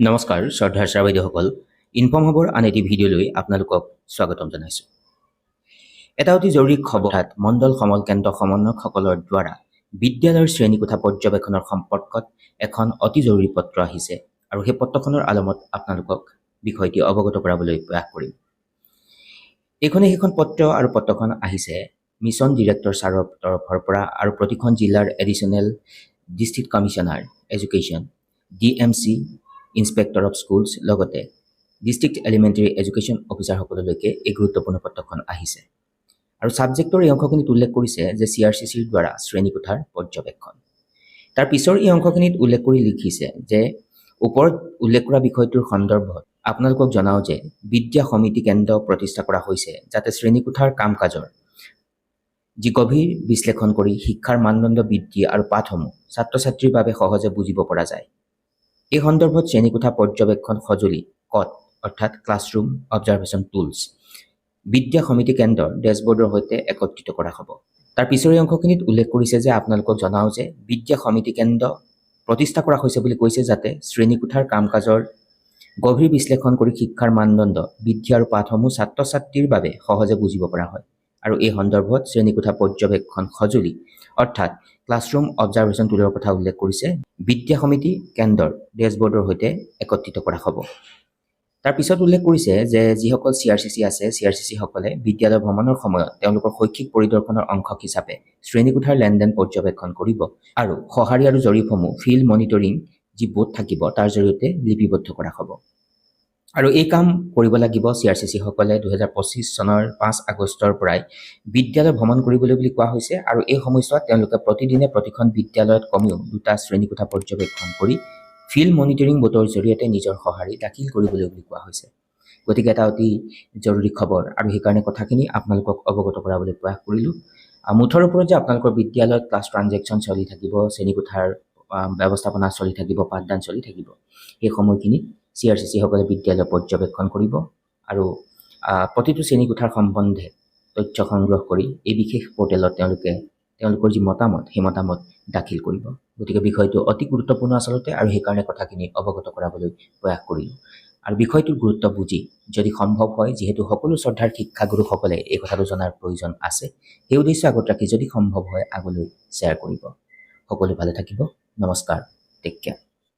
নমস্কাৰ শ্ৰদ্ধাৰ sir বাইদেউসকল inform হ'বৰ আন এটি ভিডিঅ'লৈ আপোনালোকক স্বাগতম জনাইছোঁ। এটা অতি জৰুৰী খবৰ অৰ্থাৎ মণ্ডল সমল কেন্দ্ৰ সমন্বয়কসকলৰ দ্বাৰা বিদ্যালয়ৰ শ্ৰেণীকোঠা পৰ্যবেক্ষণৰ সম্পৰ্কত এখন অতি জৰুৰী পত্ৰ আহিছে আৰু সেই পত্ৰখনৰ আলমত আপোনালোকক বিষয়টি অৱগত কৰাবলৈ প্ৰয়াস কৰিম। এইখনে সেইখন পত্ৰ আৰু পত্ৰখন আহিছে মিছন ডিৰেক্টৰ ছাৰৰ তৰফৰ পৰা আৰু প্ৰতিখন জিলাৰ additional district commissioner education D M C inspector of schools লগতে ডিষ্ট্ৰিক্ট এলিমেণ্টেৰী এডুকেশ্যন অফিচাৰসকললৈকে এই গুৰুত্বপূৰ্ণ পত্ৰখন আহিছে। আৰু ছাবজেক্টৰ এই অংশখিনিত উল্লেখ কৰিছে যে চি আৰ চি চিৰ দ্বাৰা শ্ৰেণীকোঠাৰ পৰ্যবেক্ষণ। তাৰ পিছৰ এই অংশখিনিত উল্লেখ কৰি লিখিছে যে ওপৰত উল্লেখ কৰা বিষয়টোৰ সন্দৰ্ভত আপোনালোকক জনাওঁ যে বিদ্যা সমিতি কেন্দ্ৰ প্ৰতিষ্ঠা কৰা হৈছে যাতে শ্ৰেণীকোঠাৰ কাম কাজৰ যি গভীৰ বিশ্লেষণ কৰি শিক্ষাৰ মানদণ্ড বৃদ্ধি আৰু পাঠসমূহ ছাত্ৰ ছাত্ৰীৰ বাবে সহজে বুজিব পৰা যায়। এই সন্দৰ্ভত শ্ৰেণীকোঠা পৰ্যবেক্ষণ সঁজুলি, কট, অৰ্থাৎ ক্লাছৰুম অবজাৰ্ভেশ্যন টুলছ, বিদ্যা সমিতি কেন্দ্ৰৰ ডেছবৰ্ডৰ সৈতে একত্ৰিত কৰা হ'ব। তাৰ পিছৰ অংশখিনিত উল্লেখ কৰিছে যে আপোনালোকক জনাওঁ যে বিদ্যা সমিতি কেন্দ্ৰ প্ৰতিষ্ঠা কৰা হৈছে বুলি কৈছে যাতে শ্ৰেণীকোঠাৰ কাম কাজৰ গভীৰ বিশ্লেষণ কৰি শিক্ষাৰ মানদণ্ড, বৃদ্ধি আৰু পাঠসমূহ ছাত্ৰ ছাত্ৰীৰ বাবে সহজে বুজিব পৰা হয়। আৰু এই সন্দৰ্ভত শ্ৰেণীকোঠা পৰ্যবেক্ষণ সঁজুলি, অৰ্থাৎ ক্লাছৰুম অবজাৰ্ভেশ্যন টুলৰ কথা উল্লেখ কৰিছে, বিদ্যা সমিতি কেন্দ্ৰৰ ডেছবৰ্ডৰ সৈতে একত্ৰিত কৰা হ'ব। তাৰ পিছত উল্লেখ কৰিছে যে যিসকল চি আৰ চি চি আছে, চি আৰ চি চিসকলে বিদ্যালয় ভ্ৰমণৰ সময়ত তেওঁলোকৰ শৈক্ষিক পৰিদৰ্শনৰ অংশ হিচাপে শ্ৰেণীকোঠাৰ লেনদেন পৰ্যবেক্ষণ কৰিব আৰু সঁহাৰি আৰু জৰীপসমূহ ফিল্ড মনিটৰিং যি বোৰ্ড থাকিব, তাৰ জৰিয়তে লিপিবদ্ধ কৰা হ'ব। আৰু এই কাম কৰিব লাগিব চি আৰ চি চিসকলে দুহেজাৰ পঁচিছ চনৰ পাঁচ আগষ্টৰ পৰাই বিদ্যালয় ভ্ৰমণ কৰিবলৈ বুলি কোৱা হৈছে আৰু এই সময়ছোৱাত তেওঁলোকে প্ৰতিদিনে প্ৰতিখন বিদ্যালয়ত কমেও দুটা শ্ৰেণীকোঠা পৰ্যবেক্ষণ কৰি ফিল্ড মনিটৰিং বোৰ্ডৰ জৰিয়তে নিজৰ সঁহাৰি দাখিল কৰিবলৈ বুলি কোৱা হৈছে। গতিকে এটা অতি জৰুৰী খবৰ আৰু সেইকাৰণে কথাখিনি আপোনালোকক অৱগত কৰাবলৈ প্ৰয়াস কৰিলোঁ। মুঠৰ ওপৰত যে আপোনালোকৰ বিদ্যালয়ত ক্লাছ ট্ৰানজেকশ্যন চলি থাকিব, শ্ৰেণীকোঠাৰ ব্যৱস্থাপনা চলি থাকিব, পাঠদান চলি থাকিব, সেই সময়খিনিত চিসকলে বিদ্যালয় পৰ্যবেক্ষণ কৰিব আৰু প্ৰতিটো শ্ৰেণীকোঠাৰ সম্বন্ধে তথ্য সংগ্ৰহ কৰি এই বিশেষ পৰ্টেলত তেওঁলোকে, তেওঁলোকৰ যি মতামত, সেই মতামত দাখিল কৰিব। গতিকে বিষয়টো অতি গুৰুত্বপূৰ্ণ আচলতে আৰু সেইকাৰণে কথাখিনি অৱগত কৰাবলৈ প্ৰয়াস কৰিলোঁ। আৰু বিষয়টোৰ গুৰুত্ব বুজি যদি সম্ভৱ হয়, যিহেতু সকলো শ্ৰদ্ধাৰ শিক্ষাগুৰুসকলে এই কথাটো জনাৰ প্ৰয়োজন আছে, সেই উদ্দেশ্য আগত ৰাখি যদি সম্ভৱ হয়, আগলৈ শ্বেয়াৰ কৰিব। সকলো ভালে থাকিব। নমস্কাৰ। Take care.